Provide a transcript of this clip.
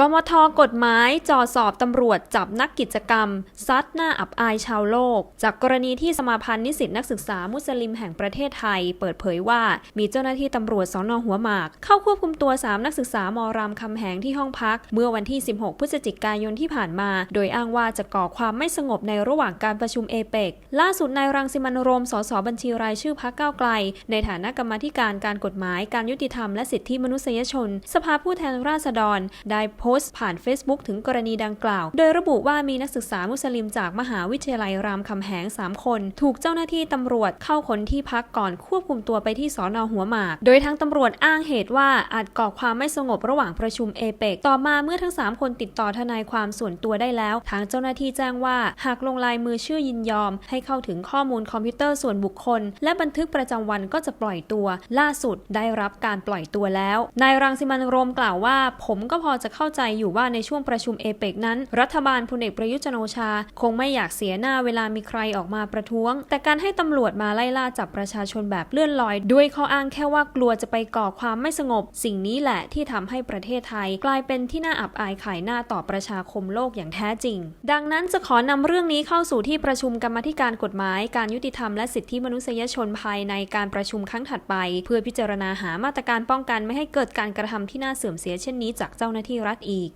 กมทกฎหมายจ่อสอบตำรวจจับนักกิจกรรม ซัดหน้าอับอายชาวโลก จากกรณีที่สมาพันธ์นิสิตนักศึกษามุสลิมแห่งประเทศไทย เปิดเผยว่ามีเจ้าหน้าที่ตำรวจสอนอหัวหมาก เข้าควบคุมตัว 3 นักศึกษามอรามคำแหงที่ห้องพัก เมื่อวันที่ 16 พฤศจิกายนที่ผ่านมา โดยอ้างว่าจะก่อความไม่สงบในระหว่างการประชุมเอเปกล่าสุดนายรังสิมันโรมสสบัญชีรายชื่อพักก้าวไกล ในฐานะกรรมธิการการกฎหมายการยุติธรรมและสิทธิมนุษยชน สภาผู้แทนราษฎรได้โพสต์ผ่าน Facebook ถึงกรณีดังกล่าว โดยระบุว่ามีนักศึกษามุสลิมจากมหาวิทยาลัยรามคำแหง 3 คน ถูกเจ้าหน้าที่ตำรวจเข้าค้นที่พักก่อนควบคุมตัวไปที่สอนอหัวหมาก โดยทั้งตำรวจอ้างเหตุว่าอาจก่อความไม่สงบระหว่างประชุมเอเปกต่อมาเมื่อทั้ง 3 คนติดต่อทนายความส่วนตัวได้แล้ว ทางเจ้าหน้าที่แจ้งว่า หากลงลายมือชื่อยินยอม ให้เข้าถึงข้อมูลคอมพิวเตอร์ส่วนบุคคล และบันทึกประจำวันก็จะปล่อยตัว ล่าสุดได้รับการปล่อยตัวแล้วนายรังสิมันโรมกล่าวว่า ผมก็พอจะเข้าใจใจอยู่ว่าในช่วงประชุมเอเปกนั้น รัฐบาลพลเอกประยุจันโอชา คงไม่อยากเสียหน้าเวลามีใครออกมาประท้วง แต่การให้ตำรวจมาไล่ล่าจับประชาชนแบบเลื่อนลอย ด้วยข้ออ้างแค่ว่ากลัวจะไปก่อความไม่สงบ สิ่งนี้แหละที่ทำให้ประเทศไทย กลายเป็นที่น่าอับอายขายหน้าต่อประชาคมโลกอย่างแท้จริง ดังนั้นจะขอนำเรื่องนี้เข้าสู่ที่ประชุมกรรมธิการกฎหมาย การยุติธรรมและสิทธิมนุษยชนภายในการประชุมครั้งถัดไป เพื่อพิจารณาหามาตรการป้องกันไม่ให้เกิดการกระทำที่น่าเสื่อมเสียเช่นนี้จากเจ้าหน้าที่รัฐอีก